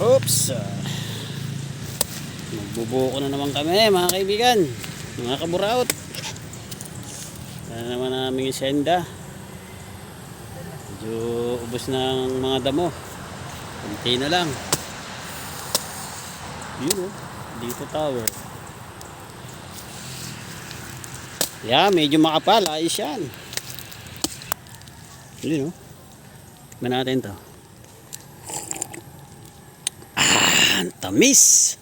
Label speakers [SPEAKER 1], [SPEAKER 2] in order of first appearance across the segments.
[SPEAKER 1] Oops. Magbubuko na naman kami mga kaibigan. Mga kaburaot. Sana naman namin senda. Medyo ubos ng mga damo. Kunti na lang. Yun oh. Dito tower. Yeah, medyo makapal. Ayos yan. Yun oh. Tikman natin to. Ang tamis.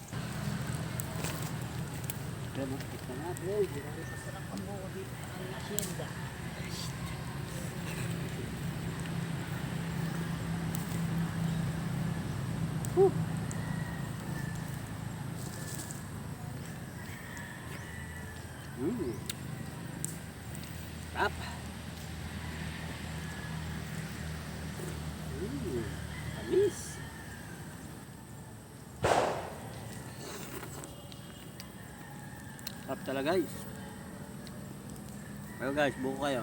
[SPEAKER 1] Whew. Mm. Tap. Mm. Tamis. Tap talaga guys. Ayo guys, buko kayo.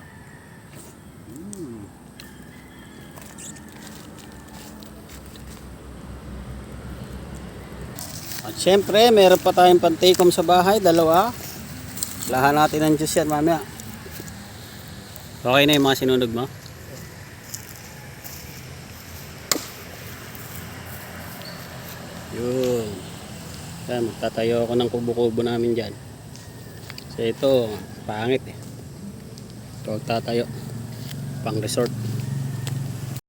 [SPEAKER 1] Mm. At syempre, meron pa tayong pantikom sa bahay, dalawa. Lahan natin ng juice yan mamaya. Okay na yung mga sinunog mo? Yun. Yan, magtatayo ako ng kubo-kubo namin dyan. Kasi ito, pangit eh. Ito, tatayo. Pang resort.